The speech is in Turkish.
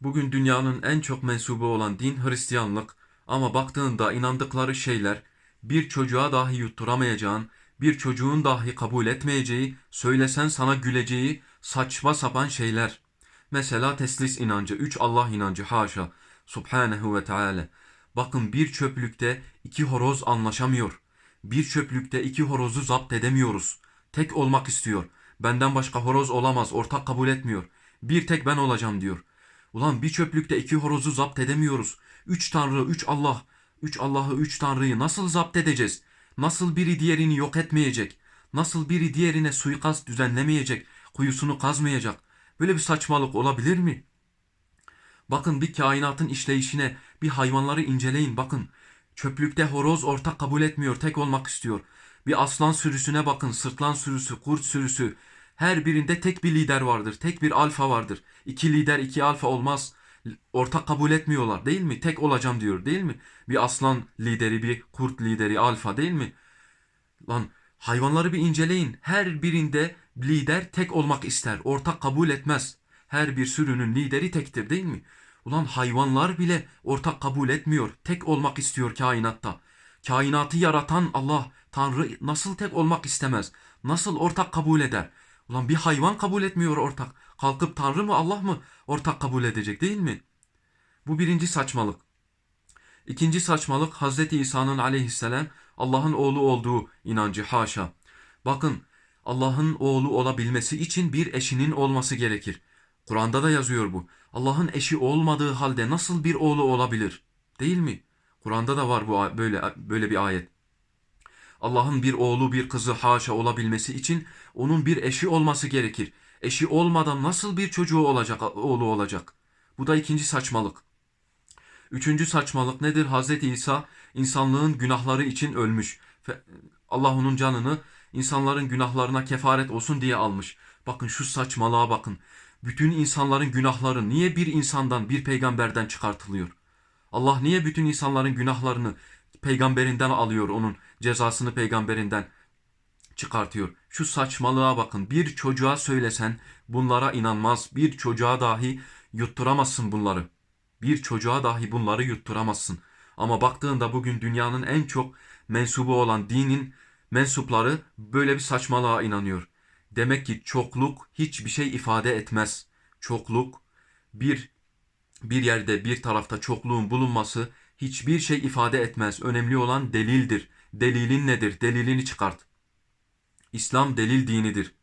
Bugün dünyanın en çok mensubu olan din Hristiyanlık ama baktığında inandıkları şeyler bir çocuğa dahi yutturamayacağın, bir çocuğun dahi kabul etmeyeceği, söylesen sana güleceği saçma sapan şeyler. Mesela teslis inancı, üç Allah inancı haşa, subhanehu ve teala. Bakın bir çöplükte iki horoz anlaşamıyor. Bir çöplükte iki horozu zapt edemiyoruz. Tek olmak istiyor. Benden başka horoz olamaz, ortak kabul etmiyor. Bir tek ben olacağım diyor. Ulan bir çöplükte iki horozu zapt edemiyoruz. Üç tanrı, üç Allah. Üç Allah'ı, üç tanrıyı nasıl zapt edeceğiz? Nasıl biri diğerini yok etmeyecek? Nasıl biri diğerine suikast düzenlemeyecek? Kuyusunu kazmayacak? Böyle bir saçmalık olabilir mi? Bakın bir kainatın işleyişine, bir hayvanları inceleyin bakın. Çöplükte horoz ortak kabul etmiyor, tek olmak istiyor. Bir aslan sürüsüne bakın, sırtlan sürüsü, kurt sürüsü. Her birinde tek bir lider vardır, tek bir alfa vardır. İki lider, iki alfa olmaz. Ortak kabul etmiyorlar değil mi? Tek olacağım diyor değil mi? Bir aslan lideri, bir kurt lideri, alfa değil mi? Lan hayvanları bir inceleyin. Her birinde lider tek olmak ister. Ortak kabul etmez. Her bir sürünün lideri tektir değil mi? Ulan hayvanlar bile ortak kabul etmiyor. Tek olmak istiyor kainatta. Kainatı yaratan Allah, Tanrı nasıl tek olmak istemez? Nasıl ortak kabul eder? Ulan bir hayvan kabul etmiyor ortak. Kalkıp Tanrı mı Allah mı ortak kabul edecek değil mi? Bu birinci saçmalık. İkinci saçmalık Hz. İsa'nın aleyhisselam Allah'ın oğlu olduğu inancı haşa. Bakın Allah'ın oğlu olabilmesi için bir eşinin olması gerekir. Kur'an'da da yazıyor bu. Allah'ın eşi olmadığı halde nasıl bir oğlu olabilir? Değil mi? Kur'an'da da var bu böyle böyle bir ayet. Allah'ın bir oğlu bir kızı haşa olabilmesi için onun bir eşi olması gerekir. Eşi olmadan nasıl bir çocuğu olacak, oğlu olacak? Bu da ikinci saçmalık. Üçüncü saçmalık nedir? Hazreti İsa insanlığın günahları için ölmüş. Allah onun canını insanların günahlarına kefaret olsun diye almış. Bakın şu saçmalığa bakın. Bütün insanların günahları niye bir insandan, bir peygamberden çıkartılıyor? Allah niye bütün insanların günahlarını peygamberinden alıyor, onun cezasını peygamberinden çıkartıyor? Şu saçmalığa bakın. Bir çocuğa söylesen bunlara inanmaz. Bir çocuğa dahi yutturamazsın bunları. Bir çocuğa dahi bunları yutturamazsın. Ama baktığında bugün dünyanın en çok mensubu olan dinin mensupları böyle bir saçmalığa inanıyor. Demek ki çokluk hiçbir şey ifade etmez. Çokluk bir bir yerde bir tarafta çokluğun bulunması hiçbir şey ifade etmez. Önemli olan delildir. Delilin nedir? Delilini çıkart. İslam delil dinidir.